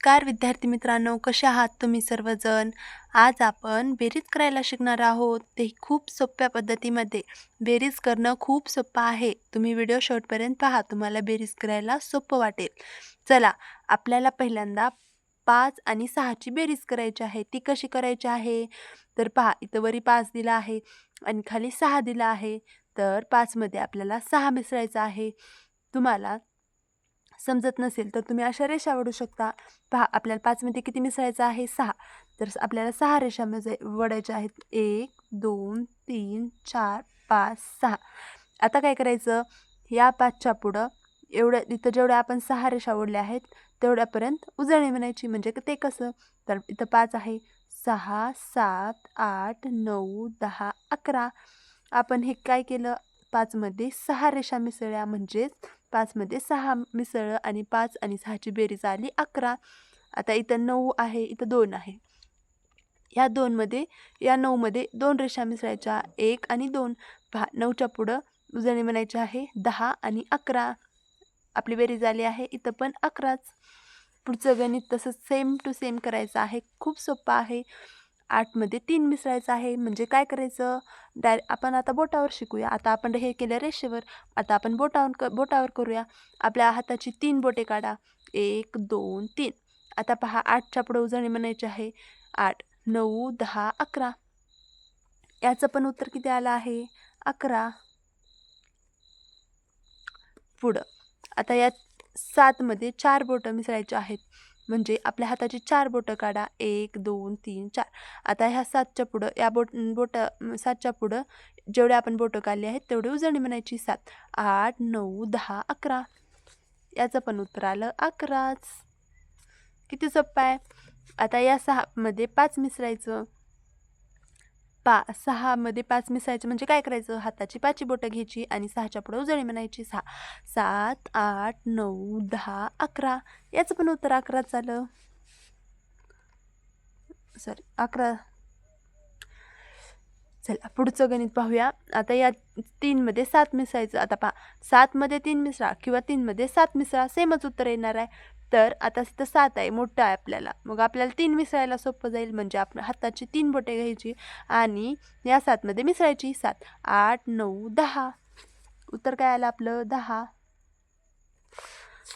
नमस्कार विद्यार्थी मित्रांनो कसे आहात तुम्ही सर्वजण? आज आपण बेरीज करायला शिकणार आहोत. ते खूप सोप्या पद्धतीमध्ये बेरीज करणं खूप सोपं आहे. तुम्ही व्हिडिओ शेवटपर्यंत पहा तुम्हाला बेरीज करायला सोपं वाटेल. चला आपल्याला पहिल्यांदा पाच आणि सहाची बेरीज करायची आहे. ती कशी करायची आहे? तर पहा इथं वरी पाच दिला आहे आणि खाली सहा दिला आहे. तर पाचमध्ये आपल्याला सहा मिसळायचं आहे. तुम्हाला समजत नसेल तर तुम्ही अशा रेषा वडू शकता. पहा आपल्याला पाचमध्ये किती मिसळायचं आहे? सहा. तर आपल्याला सहा रेषा म्हणजे वडायच्या आहेत. एक दोन तीन चार पाच सहा. आता काय करायचं? या पाचच्या पुढं एवढ्या इथं जेवढ्या आपण सहा रेषा ओढल्या आहेत तेवढ्यापर्यंत उजळणी म्हणायची म्हणजे ते कसं? तर इथं पाच आहे. सहा सात आठ नऊ दहा अकरा. आपण हे काय केलं? पाचमध्ये सहा रेषा मिसळल्या म्हणजेच पाचमध्ये सहा मिसळलं आणि पाच आणि सहाची बेरीज आली अकरा. आता इथं नऊ आहे इथं दोन आहे. ह्या दोनमध्ये या नऊमध्ये दोन रेषा मिसळायच्या एक आणि दोन. भा नऊच्या पुढं उजळणी म्हणायची आहे दहा आणि अकरा. आपली बेरीज आली आहे इथं पण अकराच. पुढचं गणित तसं सेम टू सेम करायचं आहे खूप सोपं आहे. आठमध्ये तीन मिसळायचं आहे. म्हणजे काय करायचं? डाय आपण आता बोटावर शिकूया. आता आपण हे केलं रेषेवर. आता आपण बोटावर क बोटावर करूया. आपल्या हाताची तीन बोटे काढा. एक दोन तीन. आता पहा आठच्या पुढं उजळणी म्हणायची आहे. आठ नऊ दहा अकरा. याचं पण उत्तर किती आलं आहे? अकरा. पुढं. आता यात सातमध्ये चार बोटं मिसळायची आहेत. म्हणजे आपल्या हाताची चार बोटं काढा. एक दोन तीन चार. आता ह्या सातच्या पुढं या बोट बोटं सातच्या पुढं जेवढे आपण बोटं काढली आहेत तेवढे उजळणी म्हणायची सात. आठ नऊ दहा अकरा. याचं पण उत्तर आलं अकराच. किती सोपं आहे. आता या सहामध्ये पाच मिसळायचं. पा सहामध्ये पाच मिसायचं म्हणजे काय करायचं? हाताची पाची बोटं घ्यायची आणि सहाच्या पुढं उजळी म्हणायची. सहा सात आठ नऊ दहा अकरा. याचं पण उत्तर अकराच झालं सॉरी अकरा चला पुढचं गणित पाहूया. आता या तीनमध्ये सात मिसळायचं. आता पहा सातमध्ये तीन मिसळा किंवा तीनमध्ये सात मिसळा सेमच उत्तर येणार आहे. तर आता तिथं सात आहे मोठं आहे आपल्याला. मग आपल्याला तीन मिसळायला सोपं जाईल म्हणजे आपण हाताची तीन बोटे घ्यायची आणि या सातमध्ये मिसळायची सात. आठ नऊ दहा. उत्तर काय आलं आपलं? दहा.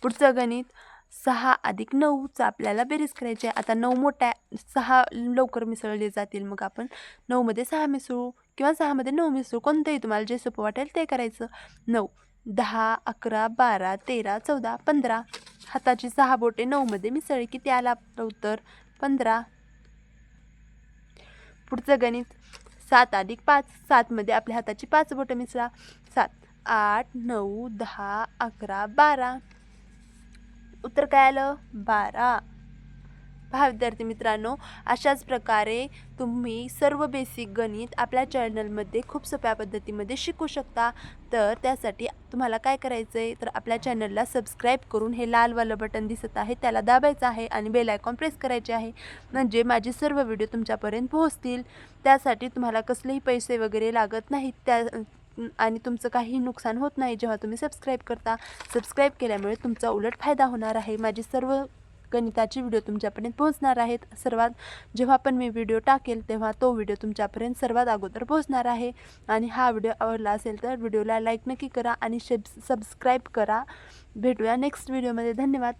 पुढचं गणित. सहा अधिक नऊचं आपल्याला बेरीज करायची आहे. आता नऊ मोठ्या सहा लवकर मिसळले जातील मग आपण. नऊमध्ये सहा मिसळू किंवा सहामध्ये नऊ मिसळू. कोणतंही तुम्हाला जे सोपं वाटेल ते करायचं. नऊ दहा अकरा बारा तेरा चौदा पंधरा. हाताची सहा बोटे नऊमध्ये मिसळली किती आला आपलं उत्तर? पंधरा. पुढचं गणित. सात अधिक पाच सातमध्ये आपल्या हाताची पाच बोटं मिसळा. सात आठ नऊ दहा अकरा बारा. उत्तर काय आलं? बारा. पहा विद्यार्थी मित्रांनो अशाच प्रकारे तुम्ही सर्व बेसिक गणित आपल्या चॅनलमध्ये खूप सोप्या पद्धतीमध्ये शिकू शकता. तर त्यासाठी तुम्हाला काय करायचं आहे तर आपल्या चॅनलला सबस्क्राईब करून हे लालवालं बटन दिसत आहे त्याला दाबायचं आहे आणि बेल आयकॉन प्रेस करायचे आहे. म्हणजे माझे सर्व व्हिडिओ तुमच्यापर्यंत पोहोचतील. त्यासाठी तुम्हाला कसलेही पैसे वगैरे लागत नाहीत. त्या आणि तुमचं काही नुकसान होत नाही जेव्हा तुम्ही सबस्क्राईब करता सबस्क्राईब केल्यामुळे तुमचा उलट फायदा होणार आहे. माझी सर्व गणिताचे व्हिडिओ तुमच्यापर्यंत पोहोचणार आहेत. सर्वात जेव्हा पण मी व्हिडिओ टाकेल तेव्हा तो व्हिडिओ तुमच्यापर्यंत सर्वात अगोदर पोहोचणार आहे. आणि हा व्हिडिओ आवडला असेल तर व्हिडिओला लाईक नक्की करा आणि शब सबस्क्राईब करा. भेटूया नेक्स्ट व्हिडिओमध्ये धन्यवाद.